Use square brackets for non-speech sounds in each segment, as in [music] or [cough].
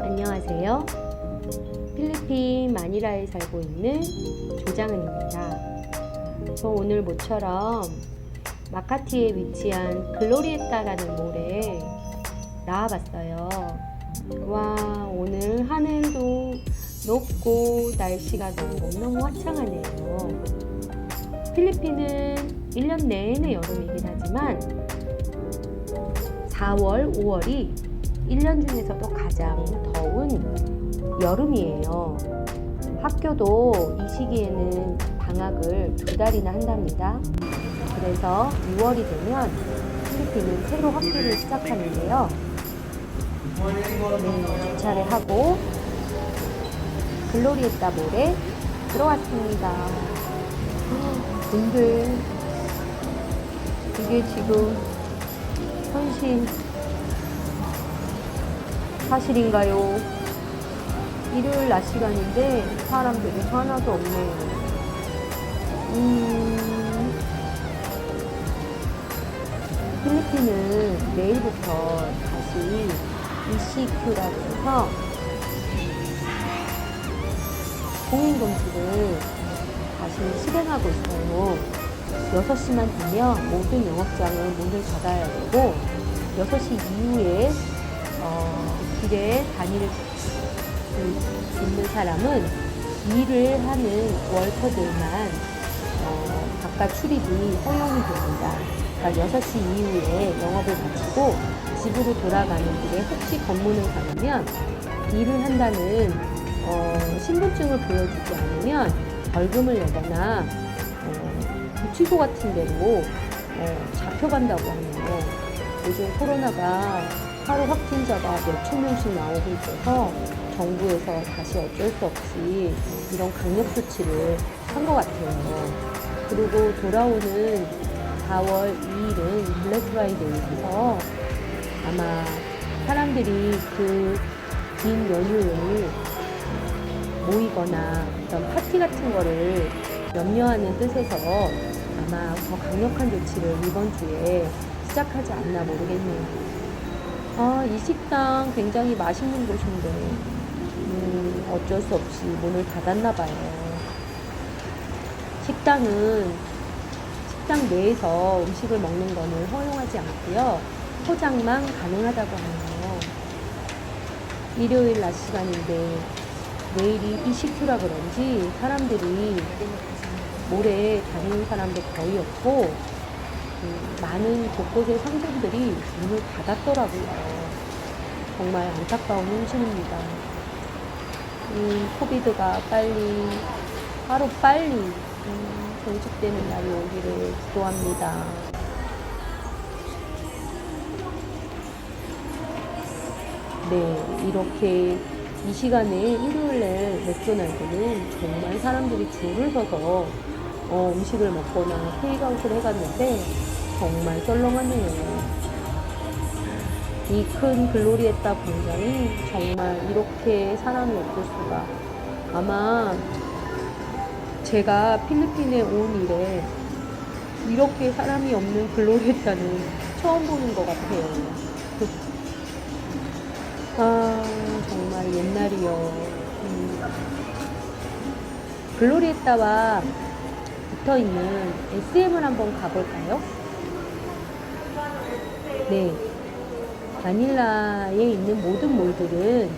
안녕하세요. 필리핀 마니라에 살고 있는 조장은입니다. 저 오늘 모처럼 마카티에 위치한 글로리에따라는 몰에 나와봤어요. 와, 오늘 하늘도 높고 날씨가 너무너무 화창하네요. 필리핀은 1년 내내 여름이긴 하지만 4월, 5월이 1년 중에서도 가장 더운 여름이에요. 학교도 이 시기에는 방학을 두 달이나 한답니다. 그래서 6월이 되면 필리핀은 새로 학기를 시작하는데요. 네, 주차를 하고 글로리에따 몰에 들어왔습니다. 분들 이게 지금 현실 사실인가요? 일요일 낮 시간인데 사람들이 하나도 없네요. 음, 필리핀은 내일부터 다시 ECQ라고 해서 공인금지를 다시 실행하고 있어요. 6시만 되면 모든 영업장은 문을 닫아야 되고 6시 이후에 어, 길에 수 있는 사람은 일을 하는 월터들만 어, 바깥 출입이 허용이 됩니다. 그러니까 6시 이후에 영업을 마치고 집으로 돌아가는 길에 혹시 검문을 받으면 일을 한다는 어, 신분증을 보여주지 않으면 벌금을 내거나 어, 구치소 같은 데로 어, 잡혀간다고 하네요. 요즘 코로나가 하루 확진자가 몇천 명씩 나오고 있어서 정부에서 다시 어쩔 수 없이 이런 강력 조치를 한 것 같아요. 그리고 돌아오는 4월 2일은 블랙 프라이데이라서 아마 사람들이 그 긴 연휴를 모이거나 어떤 파티 같은 거를 염려하는 뜻에서 아마 더 강력한 조치를 이번 주에 시작하지 않나 모르겠네요. 아, 이 식당 굉장히 맛있는 곳인데, 음, 어쩔 수 없이 문을 닫았나 봐요. 식당은 식당 내에서 음식을 먹는 거는 허용하지 않고요. 포장만 가능하다고 하네요. 일요일 낮 시간인데 내일이 ECQ라 그런지 사람들이 모레 다니는 사람도 거의 없고 음, 많은 곳곳의 상점들이 문을 닫았더라고요. 정말 안타까운 현실입니다. 이 코비드가 빨리 하루 빨리 음, 종식되는 날이 오기를 기도합니다. 네, 이렇게 이 시간에 일요일에 맥도날드는 정말 사람들이 줄을 서서 어, 음식을 먹거나 테이크아웃을 해갔는데 정말 썰렁하네요. 이 큰 글로리에따 광장이 정말 이렇게 사람이 없을 수가. 아마 제가 필리핀에 온 이래 이렇게 사람이 없는 글로리에따는 처음 보는 것 같아요. [laughs] 아, 정말 옛날이요. 음. 글로리에따와 붙어 있는 SM을 한번 가볼까요? 네. 마닐라에 있는 모든 몰들은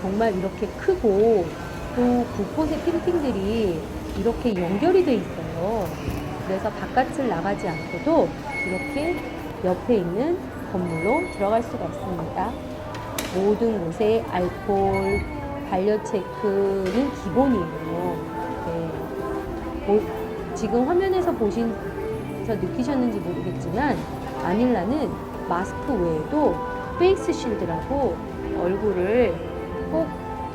정말 이렇게 크고 또 곳곳에 빌딩들이 이렇게 연결이 돼 있어요. 그래서 바깥을 나가지 않고도 이렇게 옆에 있는 건물로 들어갈 수가 있습니다. 모든 곳에 알코올, 반려 체크는 기본이에요. 네. 뭐, 지금 화면에서 보신서 느끼셨는지 모르겠지만 마닐라는 마스크 외에도 페이스 쉴드라고 얼굴을 꼭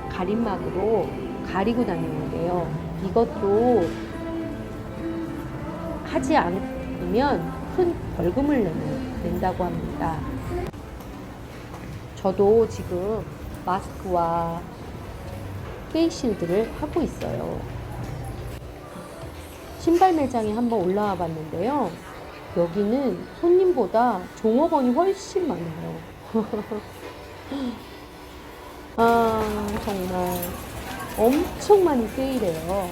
가림막으로 가리고 다니는데요. 이것도 하지 않으면 큰 벌금을 낸다고 합니다. 저도 지금 마스크와 페이실드를 하고 있어요. 신발 매장에 한번 올라와 봤는데요. 여기는 손님보다 종업원이 훨씬 많아요. [laughs] 아, 정말 엄청 많이 세일해요.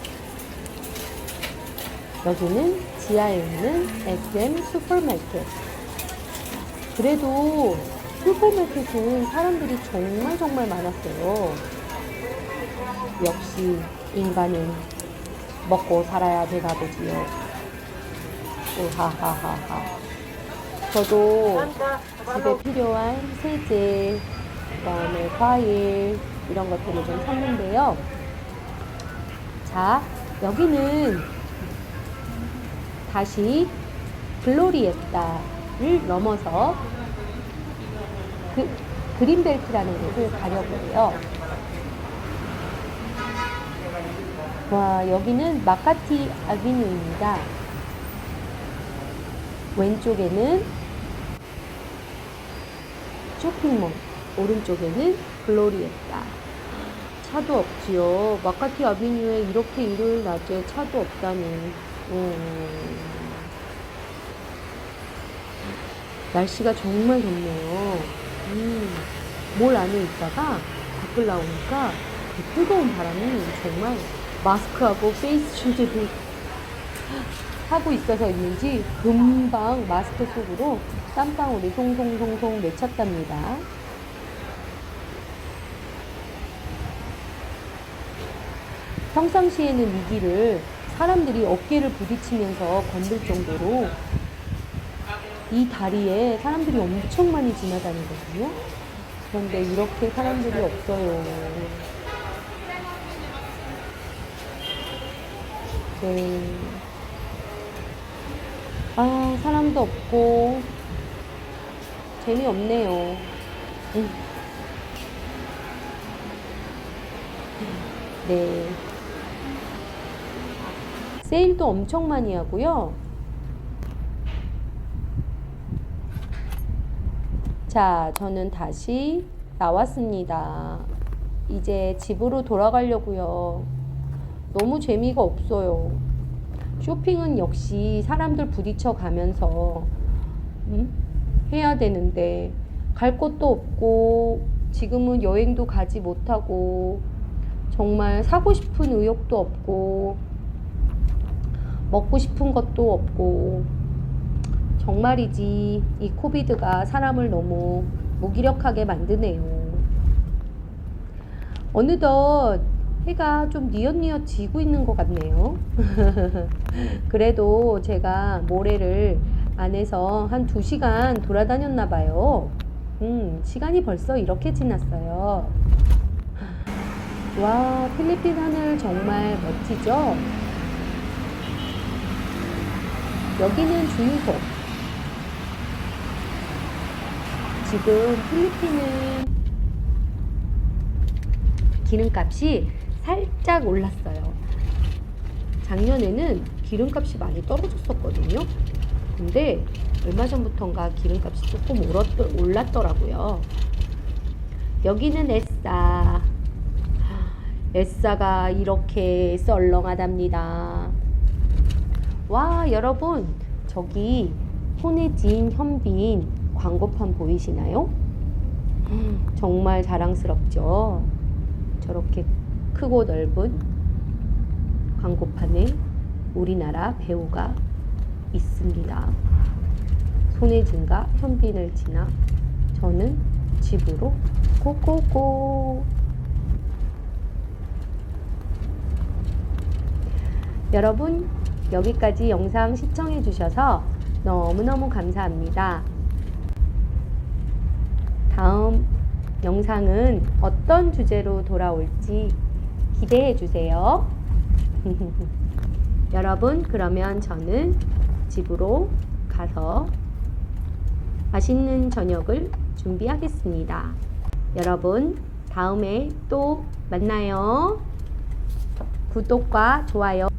여기는 지하에 있는 SM 슈퍼마켓. 그래도 슈퍼마켓은 사람들이 정말 정말 많았어요. 역시 인간은 먹고 살아야 되나 보지요. 우하하하하. 저도 집에 필요한 세제, 그 다음에 과일, 이런 것들을 좀 샀는데요. 자, 여기는 다시 글로리에따를 넘어서 그, 그린벨트라는 곳을 가려고 해요. 와, 여기는 마카티 아비뉴입니다. 왼쪽에는 쇼핑몰, 오른쪽에는 글로리에따. 차도 없지요. 마카티 아비뉴에 이렇게 일요일 낮에 차도 없다니. 음. 날씨가 정말 덥네요. 음, 몰 안에 있다가 밖을 나오니까 그 뜨거운 바람이 정말 마스크하고 페이스 쉴드를 하고 있어서 있는지 금방 마스크 속으로 땀방울이 송송송송 맺혔답니다. 평상시에는 이 길을 사람들이 어깨를 부딪히면서 건들 정도로 이 다리에 사람들이 엄청 많이 지나다니거든요. 그런데 이렇게 사람들이 없어요. 네. 아, 사람도 없고, 재미없네요. 음. 네. 세일도 엄청 많이 하고요. 자, 저는 다시 나왔습니다. 이제 집으로 돌아가려고요. 너무 재미가 없어요. 쇼핑은 역시 사람들 부딪혀 가면서 음? 해야 되는데 갈 곳도 없고 지금은 여행도 가지 못하고 정말 사고 싶은 의욕도 없고 먹고 싶은 것도 없고 정말이지 이 코비드가 사람을 너무 무기력하게 만드네요. 어느덧 해가 좀 뉘엿뉘엿 지고 있는 것 같네요. [laughs] 그래도 제가 모래를 안에서 한 2시간 돌아다녔나 봐요. 음, 시간이 벌써 이렇게 지났어요. 와, 필리핀 하늘 정말 멋지죠? 여기는 주유소. 지금 필리핀은 기름값이 살짝 올랐어요. 작년에는 기름값이 많이 떨어졌었거든요. 근데 얼마 전부터인가 기름값이 조금 올랐더, 올랐더라고요. 여기는 에싸. 에싸가 이렇게 썰렁하답니다. 와, 여러분, 저기 손혜진, 현빈 광고판 보이시나요? 정말 자랑스럽죠? 저렇게 크고 넓은 광고판에 우리나라 배우가 있습니다. 손혜진과 현빈을 지나 저는 집으로 고고고. 여러분, 여기까지 영상 시청해 주셔서 너무너무 감사합니다. 다음 영상은 어떤 주제로 돌아올지 기대해 주세요. [laughs] 여러분, 그러면 저는 집으로 가서 맛있는 저녁을 준비하겠습니다. 여러분, 다음에 또 만나요. 구독과 좋아요